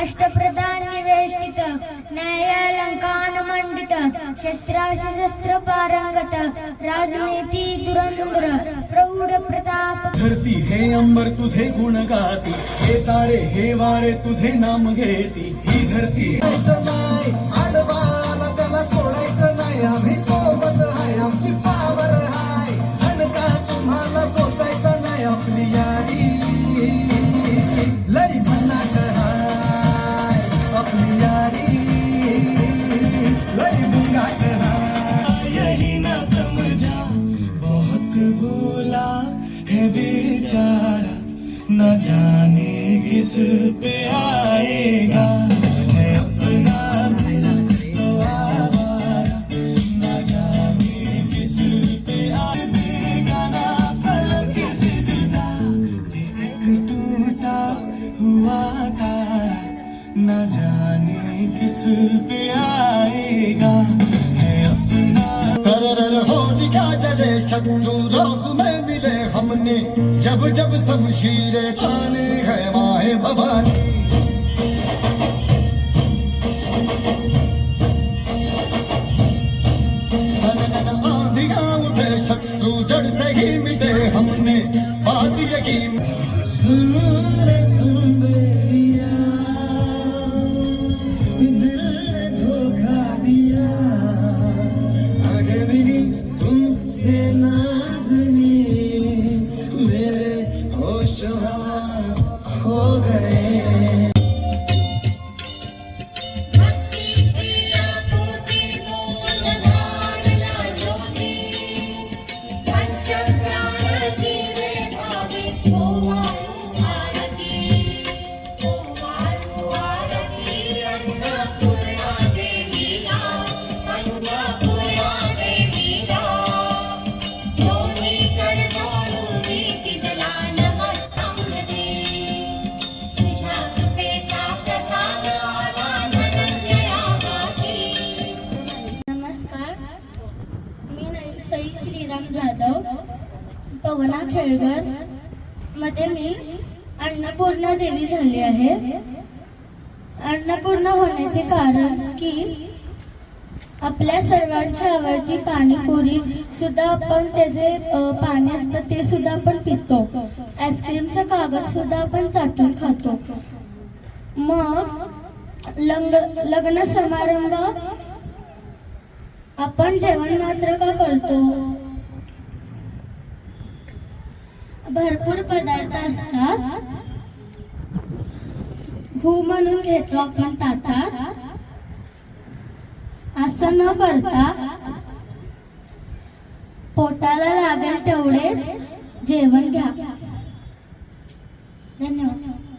अष्टप्रधान निवेष्टित न्यायालंकान मंडित शस्त्राशी शस्त्र पारंगत राजनीती दुरंधर प्रौढ प्रताप। धरती हे अंबर तुझे गुण गाती। हे तारे हे वारे तुझे नाम घेती। ही धरती सोडायचं नाही आडवाला त्याला सोडायचं नाही आम्ही न जाने किस पे आएगा। न जाने किस पे आएगा ना हुआ न जाने किस पे आएगा। है अपना सरर जले हो शत्रु रोग में। मिले जब जब शमशीरें ताने है माहे भवानी। होश हवास खो गए खेळगरमध्ये मी अन्नपूर्णा देवी झाली आहे. अन्नपूर्णा होण्याचे कारण की आपल्या सर्वांची आवडती पाणीपुरी सुद्धा आपण त्याचे पाणी असतं ते सुद्धा आपण पितो. आईस्क्रीमचा कागद सुद्धा आपण चाटून खातो. मग लग्न समारंभ आपण जेवण मात्र का करतो? भरपूर पदार्थ असतात. हू म्हणून घेतो आपण ताटात. असं न करता पोटाला लागेल तेवढेच जेवण घ्या. धन्यवाद.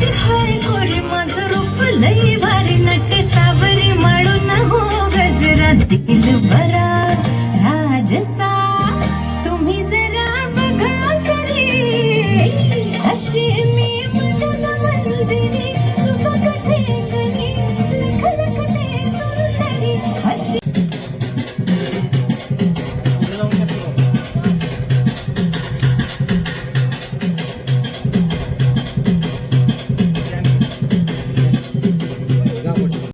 नट भारी. हो दिल